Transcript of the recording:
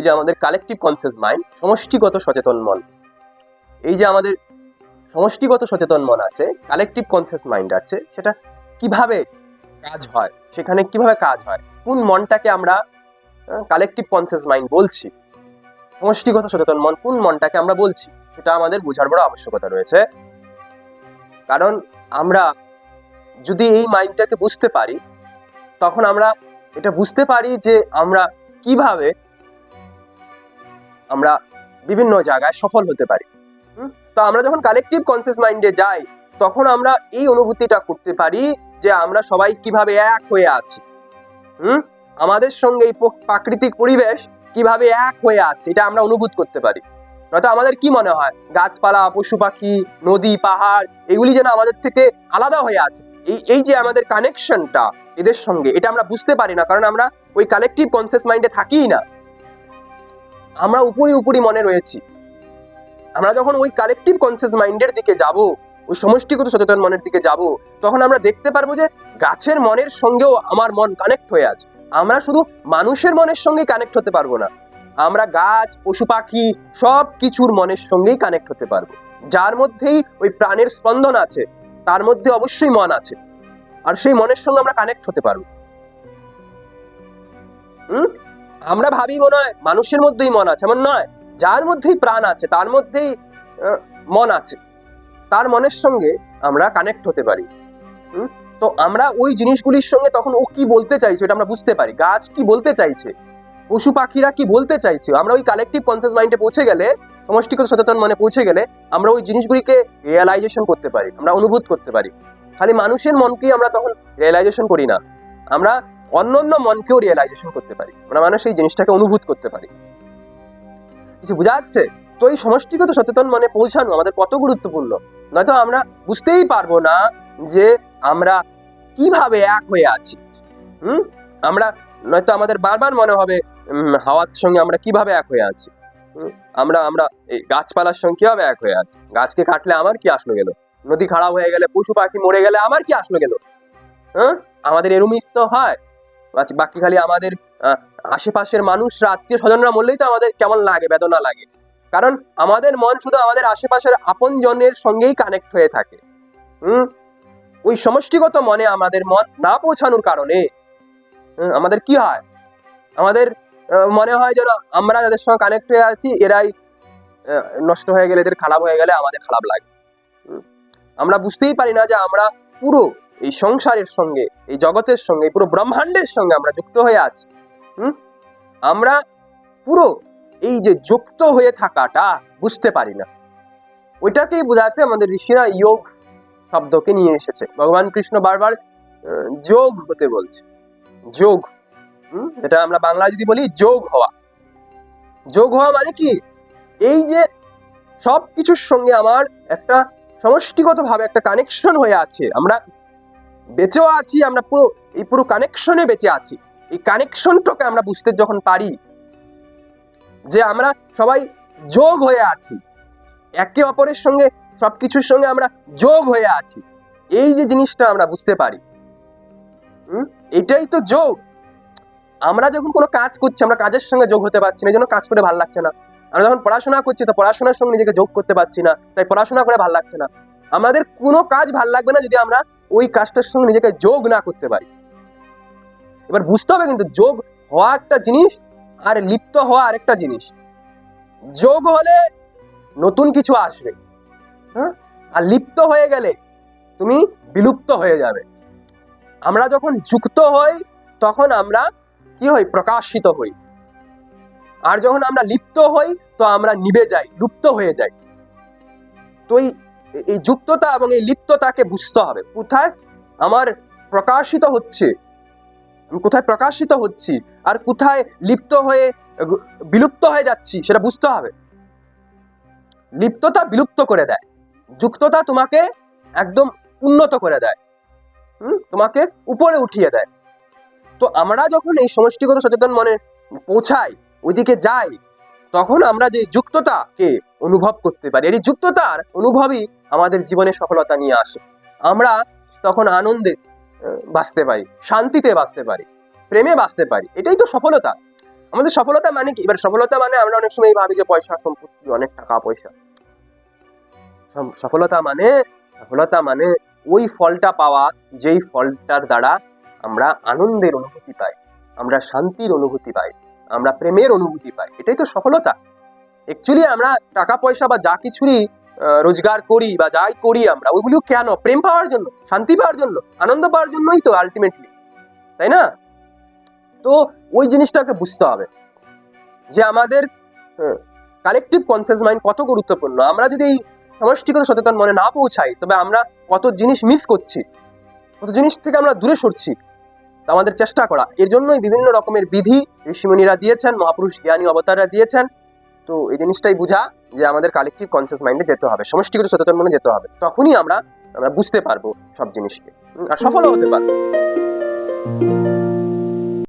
এই যে আমাদের কালেকটিভ কনসিয়াস মাইন্ড সমষ্টিগত সচেতন মন। এই যে আমাদের সমষ্টিগত সচেতন মন আছে কালেকটিভ কনসিয়াস মাইন্ড আছে, সেটা কীভাবে কাজ হয়, সেখানে কীভাবে কাজ হয়, কোন মনটাকে আমরা কালেকটিভ কনসিয়াস মাইন্ড বলছি, সমষ্টিগত সচেতন মন কোন মনটাকে আমরা বলছি, সেটা আমাদের বোঝার বড় আবশ্যকতা রয়েছে। কারণ আমরা যদি এই মাইন্ডটাকে বুঝতে পারি, তখন আমরা এটা বুঝতে পারি যে আমরা কীভাবে আমরা বিভিন্ন জায়গায় সফল হতে পারি। তো আমরা যখন কালেকটিভ কনসিয়াস মাইন্ডে যাই, তখন আমরা এই অনুভূতিটা করতে পারি যে আমরা সবাই কীভাবে এক হয়ে আছি। হুম? আমাদের সঙ্গে এই প্রাকৃতিক পরিবেশ কীভাবে এক হয়ে আছে, এটা আমরা অনুভূত করতে পারি। নয়তো আমাদের কি মনে হয়? গাছপালা, পশু পাখি, নদী, পাহাড়, এগুলি যেন আমাদের থেকে আলাদা হয়ে আছে। এই এই যে আমাদের কানেকশনটা এদের সঙ্গে, এটা আমরা বুঝতে পারি না, কারণ আমরা ওই কালেকটিভ কনসিয়াস মাইন্ডে থাকিই না। আমরা উপরি উপরি মনে রয়েছি। আমরা যখন ওই কালেকটিভ কনসিয়াস মাইন্ডের দিকে যাব, ওই সমষ্টিগত সচেতন মনের দিকে যাব, তখন আমরা দেখতে পারব যে গাছের মনের সঙ্গেও আমার মন কানেক্ট হয়ে আছে। আমরা শুধু মানুষের মনের সঙ্গেই কানেক্ট হতে পারব না। আমরা গাছ, পশু পাখি সব কিছুর মনের সঙ্গেই কানেক্ট হতে পারব। যার মধ্যেই ওই প্রাণের স্পন্দন আছে, তার মধ্যে অবশ্যই মন আছে। আর সেই মনের সঙ্গে আমরা কানেক্ট হতে পারব। হুম? আমরা ভাবি মনে হয় মানুষের মধ্যেই মন আছে, এমন নয়। যার মধ্যেই প্রাণ আছে, তার মধ্যেই মন আছে। তার মনের সঙ্গে আমরা কানেক্ট হতে পারি। তো আমরা ওই জিনিসগুলির সঙ্গে তখন ও কি বলতে চাইছে এটা আমরা বুঝতে পারি। গাছ কি বলতে চাইছে? পশু পাখিরা কি বলতে চাইছে? আমরা ওই কালেকটিভ কনসিয়াস মাইন্ডে পৌঁছে গেলে, সমষ্টিগত সচেতন মনে পৌঁছে গেলে, আমরা ওই জিনিসগুলিকে রিয়েলাইজেশন করতে পারি, আমরা অনুভূত করতে পারি। খালি মানুষের মনকেই আমরা তখন রিয়েলাইজেশন করি না। আমরা অন্য অন্য মনকেও রিয়েলাইজেশন করতে পারি। আমরা মানুষ এই জিনিসটাকে অনুভূত করতে পারি। কিছু বোঝা যাচ্ছে? তো এই সমষ্টিগত সচেতন মনে পৌঁছানো আমাদের কত গুরুত্বপূর্ণ? নয়তো আমরা বুঝতেই পারব না যে আমরা কীভাবে এক হয়ে আছি। হুম? আমরা নয়তো আমাদের বারবার মনে হবে হাওয়ার সঙ্গে আমরা কীভাবে এক হয়ে আছি? আমরা আমরা এই গাছপালার সঙ্গে কীভাবে এক হয়ে আছি? গাছকে কাটলে আমার কি আসলো গেল? নদী খারাপ হয়ে গেলে পশু পাখি মরে গেলে আমার কি আসলো গেল? হ্যাঁ আমাদের এরমই তো হয়। বাকি- বাকি খালি আমাদের আশেপাশের মানুষরা আত্মীয় স্বজনরা মরলেই তো আমাদের কেমন লাগে, বেদনা লাগে। কারণ আমাদের মন শুধু আমাদের আশেপাশের আপন জনের সঙ্গেই কানেক্ট হয়ে থাকে। হুম? ওই সমষ্টিগত মনে আমাদের মন না পৌঁছানোর কারণে আমাদের কি হয়? আমাদের মনে হয় যেন আমরা যাদের সঙ্গে কানেক্ট হয়ে আছি, এরাই নষ্ট হয়ে গেলে, এদের খারাপ হয়ে গেলে আমাদের খারাপ লাগে। আমরা বুঝতেই পারি না যে আমরা পুরো এই সংসারের সঙ্গে, এই জগতের সঙ্গে, এই পুরো ব্রহ্মাণ্ডের সঙ্গে আমরা যুক্ত হয়ে আছি। হুম? আমরা পুরো এই যে যুক্ত হয়ে থাকাটা বুঝতে পারি না। ওইটাকেই বোঝাতে আমাদের ঋষিরা যোগ শব্দকে নিয়ে এসেছে। ভগবান কৃষ্ণ বারবার যোগ হতে বলছে। যোগ, হুম? যেটা আমরা বাংলা যদি বলি, যোগ হওয়া। যোগ হওয়া মানে কি? এই যে সব কিছুর সঙ্গে আমার একটা সমষ্টিগতভাবে একটা কানেকশন হয়ে আছে। আমরা বেঁচেও আছি, আমরা পুরো, এই পুরো কানেকশনে বেঁচে আছি। এই কানেকশনটাকে আমরা বুঝতে যখন পারি যে আমরা সবাই যোগ হয়ে আছি, একে অপরের সঙ্গে সব কিছুর সঙ্গে আমরা যোগ হয়ে আছি। এই যে জিনিসটা আমরা বুঝতে পারি? এটাই তো যোগ। আমরা যখন কোনো কাজ করছি, আমরা কাজের সঙ্গে যোগ হতে পারছি না, এই জন্য কাজ করে ভালো লাগছে না। আমরা যখন পড়াশোনা করছি, তো পড়াশোনার সঙ্গে নিজেকে যোগ করতে পারছি না, তাই পড়াশোনা করে ভালো লাগছে না। আমাদের কোনো কাজ ভালো লাগবে না যদি আমরা ওই কাজটার সঙ্গে নিজেকে যোগ না করতে পারি। এবার বুঝতে হবে কিন্তু যোগ হওয়া একটা জিনিস আর লিপ্ত হওয়া আরেকটা জিনিস। যোগ হলে নতুন কিছু আসবে হ্যাঁ? আর লিপ্ত হয়ে গেলে তুমি বিলুপ্ত হয়ে যাবে। আমরা যখন যুক্ত হই, তখন আমরা কি হই? প্রকাশিত হই। আর যখন আমরা লিপ্ত হই, তো আমরা নিবে যাই, লুপ্ত হয়ে যাই। তো এই এই যুক্ততা এবং এই লিপ্ততাকে বুঝতে হবে। কোথায় আমার প্রকাশিত হচ্ছে? কোথায় প্রকাশিত হচ্ছি? আর কোথায় লিপ্ত হয়ে বিলুপ্ত হয়ে যাচ্ছি, সেটা বুঝতে হবে। লিপ্ততা বিলুপ্ত করে দেয়। যুক্ততা তোমাকে একদম উন্নত করে দেয়। হুম? তোমাকে উপরে উঠিয়ে দেয়। তো আমরা যখন এই সমষ্টিগত সচেতন মনে পৌঁছাই, ওইদিকে যাই, তখন আমরা যে যুক্ততাকে অনুভব করতে পারি। এই যুক্ততার অনুভবই আমাদের জীবনে সফলতা নিয়ে আসে। আমরা তখন আনন্দে বাঁচতে পারি, শান্তিতে বাঁচতে পারি, প্রেমে বাঁচতে পারি। এটাই তো সফলতা। আমাদের সফলতা মানে কি? এবার সফলতা মানে আমরা অনেক সময় ভাবি যে পয়সা, সম্পত্তি, অনেক টাকা, পয়সা। সফলতা মানে সফলতা মানে ওই ফলটা পাওয়া, যেই ফলটার দ্বারা আমরা আনন্দের অনুভূতি পাই, আমরা শান্তির অনুভূতি পাই, আমরা প্রেমের অনুভূতি পাই। এটাই তো সফলতা। অ্যাকচুয়ালি আমরা টাকা, পয়সা বা যা কিছুরই রোজগার করি বা যাই করি আমরা ওইগুলো কেন? প্রেম পাওয়ার জন্য, শান্তি পাওয়ার জন্য, আনন্দ পাওয়ার জন্যই তো আলটিমেটলি তাই না? তো ওই জিনিসটাকে বুঝতে হবে যে আমাদের কালেকটিভ কনসিয়াস মাইন্ড কত গুরুত্বপূর্ণ। আমরা যদি এই সমষ্টিগত সচেতন মনে না পৌঁছাই, তবে আমরা কত জিনিস মিস করছি, কত জিনিস থেকে আমরা দূরে সরছি, আমাদের চেষ্টা করা। এর জন্যই বিভিন্ন রকমের বিধি ঋষিমুনিরা দিয়েছেন, মহাপুরুষ জ্ঞানী অবতাররা দিয়েছেন তো এই জিনিসটাই বুঝা যে আমাদের কালেকটিভ কনসিয়াস মাইন্ডে যেতে হবে, সমষ্টিগত সচেতন মনে যেতে হবে। তখনই আমরা আমরা বুঝতে পারব সব জিনিসকে। আর সফলও হতে পারব।